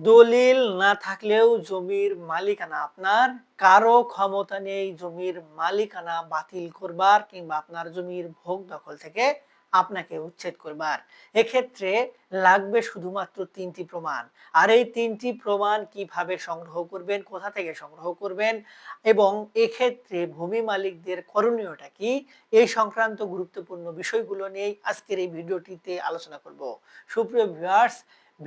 দলিল না থাকলেও জমির মালিকানা আপনার কারও ক্ষমতা নেই জমির মালিকানা বাতিল করবার কিংবা আপনার জমির ভোগ দখল থেকে আপনাকে উচ্ছেদ করবার। এক্ষেত্রে লাগবে শুধুমাত্র তিনটি প্রমাণ। আর এই তিনটি প্রমাণ কীভাবে সংগ্রহ করবেন, কোথা থেকে সংগ্রহ করবেন এবং এক্ষেত্রে ভূমি মালিকদের করণীয়টা কি, এই সংক্রান্ত গুরুত্বপূর্ণ বিষয়গুলো নিয়েই আজকের এই ভিডিওটিতে আলোচনা করব। সুপ্রিয় ভিউয়ার্স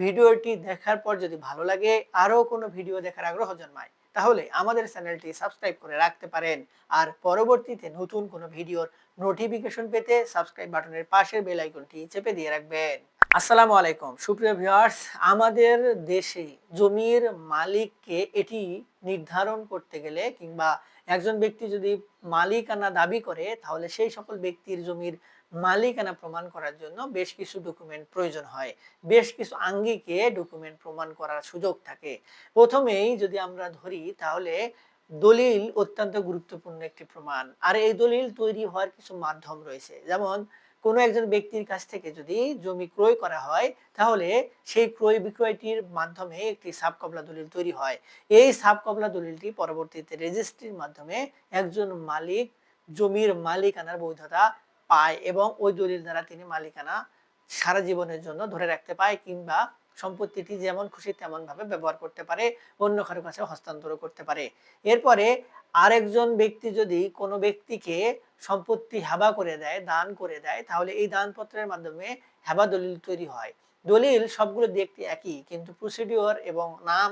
ভিডিওটি দেখার পর যদি ভালো লাগে, আরও কোনো ভিডিও দেখার আগ্রহ জন্মায়, তাহলে আমাদের চ্যানেলটি সাবস্ক্রাইব করে রাখতে পারেন। আর পরবর্তীতে নতুন কোনো ভিডিওর নোটিফিকেশন পেতে সাবস্ক্রাইব বাটনের পাশের বেল আইকনটি চেপে দিয়ে রাখবেন। আসসালামু আলাইকুম। সুপ্রিয় ভিউয়ার্স আমাদের দেশে জমির মালিককে এটি নির্ধারণ করতে গেলে কিংবা একজন ব্যক্তি যদি মালিকানা দাবি করে, তাহলে সেই সকল ব্যক্তির জমির মালিকানা প্রমাণ করার জন্য বেশ কিছু ডকুমেন্ট প্রয়োজন হয়। বেশ কিছু আঙ্গিকে ডকুমেন্ট প্রমাণ করার সুযোগ থাকে। প্রথমেই যদি আমরা ধরি, তাহলে দলিল অত্যন্ত গুরুত্বপূর্ণ একটি প্রমাণ। আর এই দলিল তৈরি হওয়ার কিছু মাধ্যম রয়েছে। যেমন, কোনো একজন ব্যক্তির কাছ থেকে যদি জমি ক্রয় করা হয়, তাহলে সেই ক্রয় বিক্রয়টির মাধ্যমে একটি সাবকবলা দলিল তৈরি হয়। এই সাবকবলা দলিলটি পরবর্তীতে রেজিস্ট্রির মাধ্যমে একজন মালিক জমির মালিকানার বৈধতা পায় এবং ওই দলিল দ্বারা তিনি মালিকানা সারা জীবনের জন্য ধরে রাখতে পায় কিংবা সম্পত্তিটি যেমন খুশি তেমন ভাবে ব্যবহার করতে পারে অন্য কারও কাছে হস্তান্তর করতে পারে। এরপরে আরেকজন ব্যক্তি যদি কোনো ব্যক্তিকে সম্পত্তি হেবা করে দেয়, দান করে দেয়, তাহলে এই দানপত্রের মাধ্যমে হেবা দলিল তৈরি হয়। দলিল সবগুলো দেখতে একই, কিন্তু প্রসিডিওর এবং নাম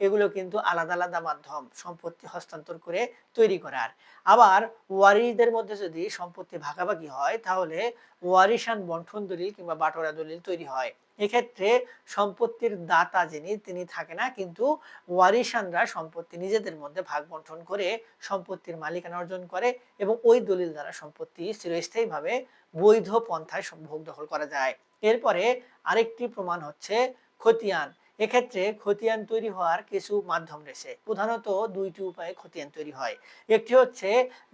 এগুলো কিন্তু আলাদা আলাদা মাধ্যম সম্পত্তি হস্তান্তর করে তৈরি করার। আবার ওয়ারিসদের মধ্যে যদি সম্পত্তি ভাগাভাগি হয়, তাহলে ওয়ারিশান বন্টন দলিল কিংবা বাটোরা দলিল তৈরি হয়। এক্ষেত্রে সম্পত্তির দাতা যিনি, তিনি থাকে না, কিন্তু ওয়ারিশানরা সম্পত্তি নিজেদের মধ্যে ভাগ বন্টন করে সম্পত্তির মালিকানা অর্জন করে এবং ওই দলিল দ্বারা সম্পত্তি চিরস্থায়ীভাবে বৈধ পন্থায় ভোগ দখল করা যায়। এরপরে আরেকটি প্রমাণ হচ্ছে খতিয়ান। এক্ষেত্রে খতিয়ান তৈরি হওয়ার কিছু মাধ্যম রয়েছে। প্রধানত দুইটি উপায়ে খতিয়ান তৈরি হয়। একটি হচ্ছে,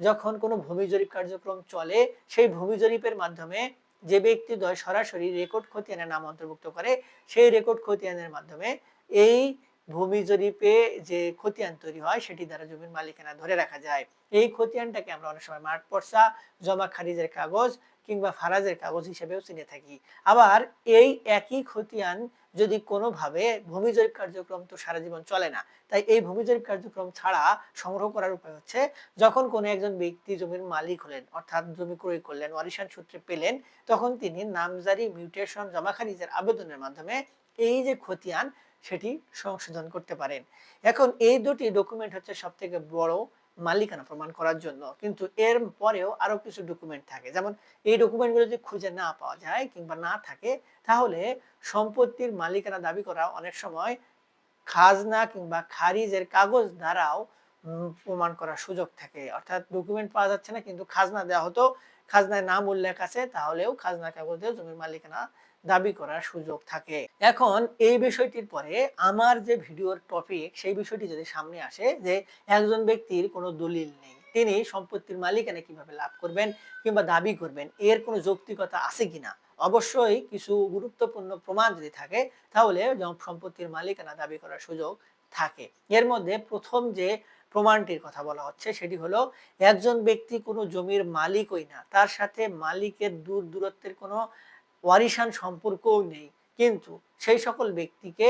যখন কোনো ভূমি জরিপ কার্যক্রম চলে, সেই ভূমি জরিপের মাধ্যমে যে ব্যক্তি দ্বয় সরাসরি রেকর্ড খতিয়ানের নাম অন্তর্ভুক্ত করে, সেই রেকর্ড খতিয়ানের মাধ্যমে এই ভূমি জরিপে যে খতিয়ান তৈরি হয়, সেটি দ্বারা জমির মালিকানা ধরে রাখা যায়। এই খতিয়ানটাকে আমরা অনেক সময় মাঠ পর্সা, জমা খারিজের কাগজ কিংবা ফারাজের কাগজ হিসেবেও চিনে থাকি। আবার এই একই খতিয়ান যদি কোনোভাবে ভূমি জরিপ কার্যক্রম তো সারা জীবন চলে না, তাই এই ভূমি জরিপ কার্যক্রম ছাড়া সংগ্রহ করার উপায় হচ্ছে যখন কোনো একজন ব্যক্তি জমির মালিক হলেন, অর্থাৎ জমি ক্রয় করলেন, ওয়ারিশান সূত্রে পেলেন, তখন তিনি নামজারি, মিউটেশন জমা খারিজের আবেদনের মাধ্যমে এই যে খতিয়ান, সেটি সংশোধন করতে পারেন। এখন এই দুটি ডকুমেন্ট হচ্ছে সব থেকে বড় মালিকানা প্রমাণ করার জন্য। কিন্তু এর পরেও আরও কিছু ডকুমেন্ট থাকে। যেমন এই ডকুমেন্টগুলো যদি খুঁজে না পাওয়া যায় কিংবা না থাকে, তাহলে সম্পত্তির মালিকানা দাবি করা অনেক সময় খাজনা কিংবা খারিজের কাগজ দ্বারাও প্রমাণ করার সুযোগ থাকে। অর্থাৎ ডকুমেন্ট পাওয়া যাচ্ছে না, কিন্তু খাজনা দেওয়া হতো, খাজনায় নাম উল্লেখ আছে, তাহলেও খাজনা কাগজ দিয়ে জমির মালিকানা দাবি করার সুযোগ থাকে। এখন এই বিষয়টির পরে আমার যে ভিডিওর টপিক সেই বিষয়টি যদি সামনে আসে যে একজন ব্যক্তির কোনো দলিল নেই, তিনি সম্পত্তির মালিকানা কীভাবে লাভ করবেন কিংবা দাবি করবেন, এর কোনো যৌক্তিকতা আছে কিনা? অবশ্যই কিছু গুরুত্বপূর্ণ প্রমাণ যদি থাকে, তাহলে সম্পত্তির মালিকানা দাবি করার সুযোগ থাকে। এর মধ্যে প্রথম যে প্রমাণটির কথা বলা হচ্ছে, সেটি হলো একজন ব্যক্তি কোনো জমির মালিকই না, তার সাথে মালিকের দূর দূরত্বের কোনো ওয়ারিশান সম্পর্কও নেই। কিন্তু সেই সকল ব্যক্তিকে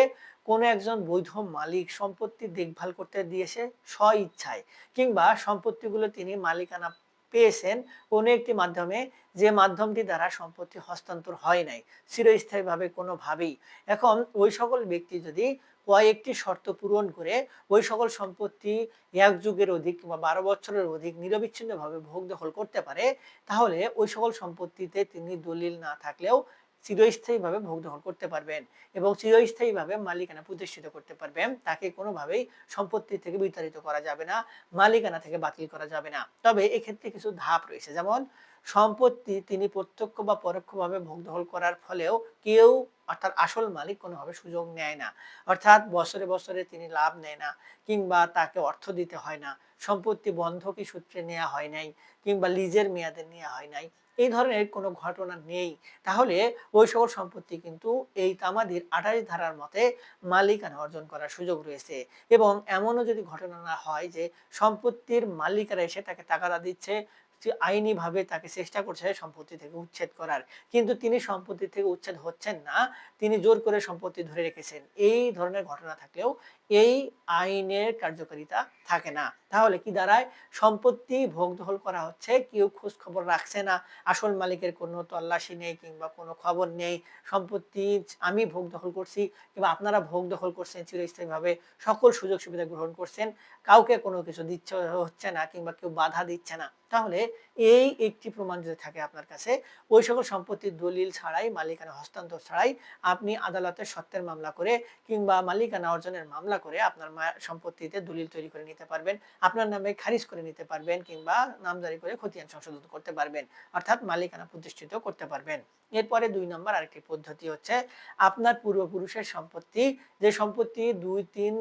কোনো একজন বৈধ মালিক সম্পত্তি দেখভাল করতে দিয়েছে স্ব ইচ্ছায় কিংবা সম্পত্তিগুলো তিনি মালিকানা পেয়েছেন কোনো একটি মাধ্যমে যে মাধ্যমটি দ্বারা সম্পত্তি হস্তান্তর হয় নাই, চিরস্থায়ীভাবে কোনোভাবেই। এখন ওই সকল ব্যক্তি যদি কয়েকটি শর্ত পূরণ করে ওই সকল সম্পত্তি এক যুগের অধিক কিংবা বারো বছরের অধিক নিরবিচ্ছিন্নভাবে ভোগ দখল করতে পারে, তাহলে ওই সকল সম্পত্তিতে তিনি দলিল না থাকলেও চিরস্থায়ীভাবে ভোগ দখল করতে পারবেন এবং চিরস্থায়ীভাবে মালিকানা প্রতিষ্ঠিত করতে পারবেন। তাকে কোনোভাবেই সম্পত্তি থেকে বিতাড়িত করা যাবে না, মালিকানা থেকে বাতিল করা যাবে না। তবে এক্ষেত্রে কিছু ধাপ রয়েছে। যেমন সম্পত্তি তিনি প্রত্যক্ষ বা পরোক্ষভাবে ভোগ দখল করার ফলেও কেউ অর্থাৎ আসল মালিক কোনোভাবে সুযোগ নেয় না। অর্থাৎ বছরে বছরে তিনি লাভ নেয় না কিংবা তাকে অর্থ দিতে হয় না, সম্পত্তি বন্ধকি সূত্রে নেওয়া হয় নাই কিংবা লিজের মেয়াদে নেওয়া হয় নাই। এই ধরনের কোনো ঘটনা নেই। তাহলে ওই সকল সম্পত্তি কিন্তু এই তামাদির আঠাশ ধারার মতে মালিকানা অর্জন করার সুযোগ রয়েছে এবং এমনও যদি ঘটনা না হয় যে সম্পত্তির মালিকারা এসে তাকে টাকাটা দিচ্ছে আইনিভাবে তাকে চেষ্টা করছে সম্পত্তি থেকে উচ্ছেদ করার। কিন্তু তিনি সম্পত্তি থেকে উচ্ছেদ হচ্ছেন না, তিনি জোর করে সম্পত্তি ধরে রেখেছেন। এই ধরনের ঘটনা থাকলেও এই আইনের কার্যকারিতা থাকে না। তাহলে কি দাঁড়ায়? সম্পত্তি ভোগ দখল করা হচ্ছে, কেউ খোঁজ খবর রাখছে না। আসল মালিকের কোনো তল্লাশি নেই কিংবা কোনো খবর নেই। সম্পত্তি আমি ভোগ দখল করছি কিংবা আপনারা ভোগ দখল করছেন চিরস্থায়ীভাবে, সকল সুযোগ সুবিধা গ্রহণ করছেন, কাউকে কোনো কিছু দিচ্ছে হচ্ছে না কিংবা কেউ বাধা দিচ্ছে না। তাহলে এই একটি প্রমাণ যদি থাকে আপনার কাছে, ওই সকল সম্পত্তির দলিল ছাড়াই, মালিকানা হস্তান্তর ছাড়াই আপনি আদালতে সত্যের মামলা করে কিংবা মালিকানা অর্জনের মামলা করে আপনার সম্পত্তিতে দলিল তৈরি করে নিতে পারবেন, আপনার নামে খারিজ করে নিতে পারবেন কিংবা নামজারি করে খতিয়ান সংশোধন করতে পারবেন, অর্থাৎ মালিকানা প্রতিষ্ঠিত করতে পারবেন। এরপরে দুই নম্বর আরেকটি পদ্ধতি হচ্ছে, আপনার পূর্বপুরুষের সম্পত্তি, যে সম্পত্তি দুই, তিন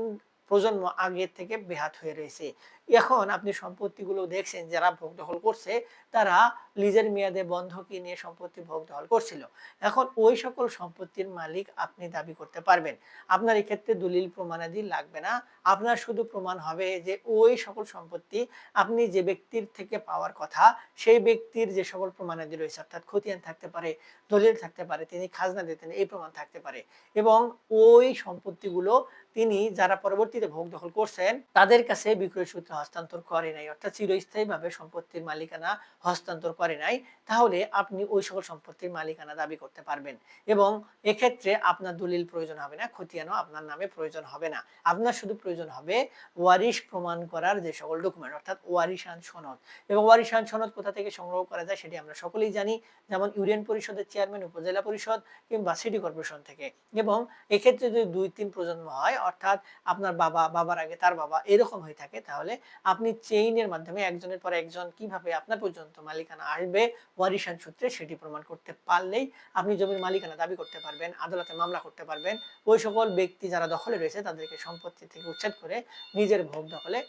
প্রজন্ম আগের থেকে বেহাত হয়ে রয়েছে এখন আপনি সম্পত্তিগুলো দেখছেন, যারা ভোগ দখল করছে, তারা লিজের মেয়াদে বন্ধকি নিয়ে সম্পত্তি ভোগ দখল করছিল। এখন ওই সকল সম্পত্তির মালিক আপনি দাবি করতে পারবেন। আপনার এক্ষেত্রে দলিল প্রমাণাদি লাগবে না। আপনার শুধু প্রমাণ হবে যে ওই সকল সম্পত্তি আপনি যে ব্যক্তির থেকে পাওয়ার কথা, সেই ব্যক্তির যে সকল প্রমাণাদি রয়েছে, অর্থাৎ খতিয়ান থাকতে পারে, দলিল থাকতে পারে, তিনি খাজনা দিতেন, এই প্রমাণ থাকতে পারে। এবং ওই সম্পত্তিগুলো তিনি যারা পরবর্তীতে ভোগ দখল করছেন, তাদের কাছে বিক্রয় সূত্রে হস্তান্তর করে নাই, অর্থাৎ চিরস্থায়ীভাবে সম্পত্তির মালিকানা হস্তান্তর করে নাই, তাহলে আপনি ওই সকল সম্পত্তির মালিকানা দাবি করতে পারবেন এবং এক্ষেত্রে আপনার দলিল প্রয়োজন হবে না, খতিয়ানও আপনার নামে প্রয়োজন হবে না। আপনার শুধু প্রয়োজন হবে ওয়ারিশ প্রমাণ করার যে সকল ডকুমেন্ট অর্থাৎ ওয়ারিশান সনদ। এবং ওয়ারিশান সনদ কোথা থেকে সংগ্রহ করা যায় সেটি আমরা সকলেই জানি, যেমন ইউনিয়ন পরিষদের চেয়ারম্যান উপজেলা পরিষদ কিংবা সিটি কর্পোরেশন থেকে। এবং এক্ষেত্রে যদি দুই তিন প্রজন্ম হয়, অর্থাৎ আপনার বাবা, বাবার আগে তার বাবা এরকম হয়ে থাকে, তাহলে আপনি চেইনের মাধ্যমে একজনের পর একজন কীভাবে আপনার পর্যন্ত মালিকানা আসবে ওয়ারিশান সূত্রে সেটি প্রমাণ করতে পারলেই আপনি জমির মালিকানা দাবি করতে পারবেন, আদালতে মামলা করতে পারবেন। ওই সকল ব্যক্তি যারা দখলে রয়েছে তাদেরকে সম্পত্তি থেকে উচ্ছেদ করে নিজের ভোগ দখলে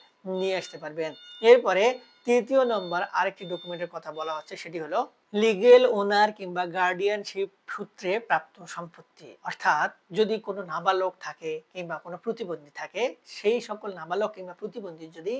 নিয়ে আসতে পারবেন। এরপরে তৃতীয় নম্বর আরেকটি ডকুমেন্টের কথা বলা হচ্ছে, সেটি হলো লিগেল ওনার কিংবা গার্ডিয়ানশিপ সূত্রে প্রাপ্ত সম্পত্তি। অর্থাৎ যদি কোনো নাবালক থাকে কিংবা কোনো প্রতিবন্ধী থাকে, সেই সকল নাবালক কিংবা প্রতিবন্ধী যদি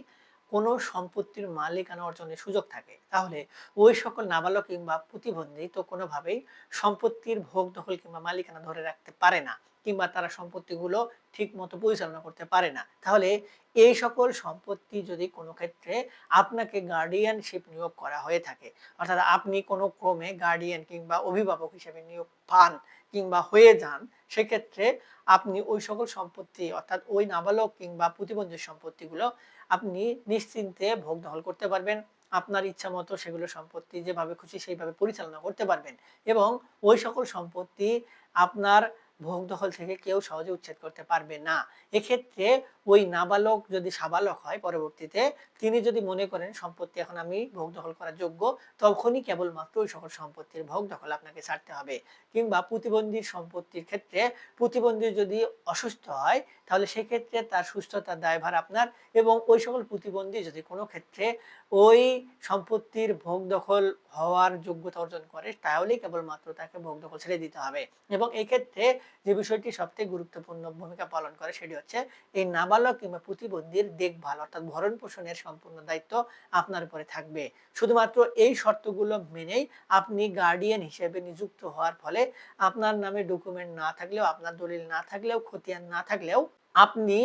কোনো সম্পত্তির মালিকানা অর্জনের সুযোগ থাকে, তাহলে ওই সকল নাবালক কিংবা প্রতিবন্ধী তো কোনোভাবেই সম্পত্তির ভোগ, দখল কিংবা মালিকানা ধরে রাখতে পারে না। কিংবা তারা সম্পত্তিগুলো ঠিক মতো পরিচালনা করতে পারে না। তাহলে এই সকল সম্পত্তি যদি কোনো ক্ষেত্রে আপনাকে গার্ডিয়ানশিপ নিয়োগ করা হয়ে থাকে, অর্থাৎ আপনি কোনো ক্রমে গার্ডিয়ান কিংবা অভিভাবক হিসেবে নিয়োগ পান কিংবা হয়ে যান, সেক্ষেত্রে আপনি ওই সকল সম্পত্তি, অর্থাৎ ওই নাবালক কিংবা প্রতিবন্ধী সম্পত্তিগুলো আপনি নিশ্চিন্তে ভোগ দখল করতে পারবেন। আপনার ইচ্ছা মতো সেগুলো সম্পত্তি যেভাবে খুশি সেইভাবে পরিচালনা করতে পারবেন এবং ওই সকল সম্পত্তি আপনার ভোগ দখল থেকে কেউ সহজে উচ্ছেদ করতে পারবে না। এক্ষেত্রে ওই নাবালক যদি সাবালক হয় পরবর্তীতে, তিনি যদি মনে করেন, সম্পত্তি এখন আমি ভোগ দখল করার যোগ্য তখনই কেবলমাত্র ওই সকল সম্পত্তির ভোগ দখল আপনাকে ছাড়তে হবে। কিংবা প্রতিবন্ধীর সম্পত্তির ক্ষেত্রে, প্রতিবন্ধী যদি অসুস্থ হয় তাহলে সেক্ষেত্রে তার সুস্থতার দায়ভার আপনার এবং ওই সকল প্রতিবন্ধী যদি কোনো ক্ষেত্রে ওই সম্পত্তির ভোগ দখল হওয়ার যোগ্যতা অর্জন করে, তাহলেই কেবলমাত্র তাকে ভোগ দখল ছেড়ে দিতে হবে। এবং এই ক্ষেত্রে যে বিষয়টি সবথেকে গুরুত্বপূর্ণ ভূমিকা পালন করে সেটি হচ্ছে এই নাবালক কিংবা প্রতিবন্ধীর দেখভাল অর্থাৎ ভরণ পোষণের সম্পূর্ণ দায়িত্ব আপনার উপরে থাকবে। শুধুমাত্র এই শর্তগুলো মেনেই আপনি গার্ডিয়ান হিসেবে নিযুক্ত হওয়ার ফলে আপনার নামে ডকুমেন্ট না থাকলেও, আপনার দলিল না থাকলেও, খতিয়ান না থাকলেও আপনি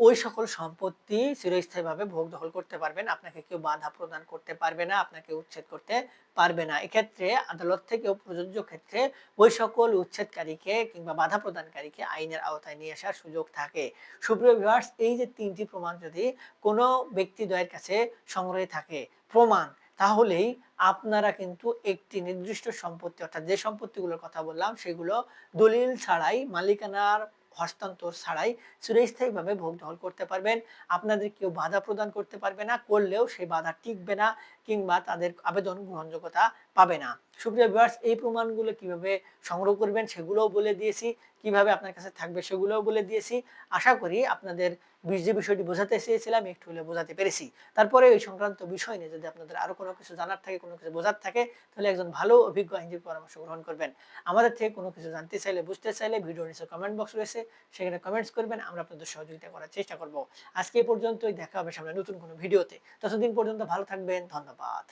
ওই সকল সম্পত্তি চিরস্থায়ীভাবে ভোগ দখল করতে পারবেন, আপনাকে কেউ বাধা প্রদান করতে পারবে না, আপনাকে উচ্ছেদ করতে পারবে না। এক্ষেত্রে আদালত থেকেও প্রযোজ্য ক্ষেত্রে ওই সকল উচ্ছেদকারীকে কিংবা বাধা প্রদানকারীকে আইনের আওতায় নিয়ে আসার সুযোগ থাকে। সুপ্রিয় ভিউয়ার্স এই যে তিনটি প্রমাণ যদি কোনো ব্যক্তি ব্যক্তিদ্বয়ের কাছে সংগ্রহে থাকে, প্রমাণ, তাহলেই আপনারা কিন্তু একটি নির্দিষ্ট সম্পত্তি, অর্থাৎ যে সম্পত্তিগুলোর কথা বললাম, সেগুলো দলিল ছাড়াই মালিকানার হস্তান্তর ছাড়াই চিরস্থায়ীভাবে ভোগ দখল করতে পারবেন। আপনাদের কেউ বাধা প্রদান করতে পারবে না, করলেও সেই বাধা টিকবে না কিংবা তাদের আবেদন গ্রহণযোগ্যতা পাবে না। সুপ্রিয় ভিউয়ার্স এই প্রমাণগুলো কীভাবে সংগ্রহ করবেন সেগুলোও বলে দিয়েছি, কীভাবে আপনার কাছে থাকবে সেগুলোও বলে দিয়েছি। আশা করি আপনাদের যে বিষয়টি বোঝাতে চেয়েছিলাম, একটু হলে বোঝাতে পেরেছি। তারপরে এই সংক্রান্ত বিষয় নিয়ে যদি আপনাদের আরও কোনো কিছু জানার থাকে, কোনো কিছু বোঝার থাকে, তাহলে একজন ভালো অভিজ্ঞ আইনজীবী পরামর্শ গ্রহণ করবেন। আমাদের থেকে কোনো কিছু জানতে চাইলে, বুঝতে চাইলে ভিডিও নিচে কমেন্ট বক্স রয়েছে, সেখানে কমেন্টস করবেন, আমরা আপনাদের সহযোগিতা করার চেষ্টা করব। আজকে এই পর্যন্তই, দেখা হবে সামনে নতুন কোনো ভিডিওতে। ততদিন পর্যন্ত ভালো থাকবেন, ধন্যবাদ।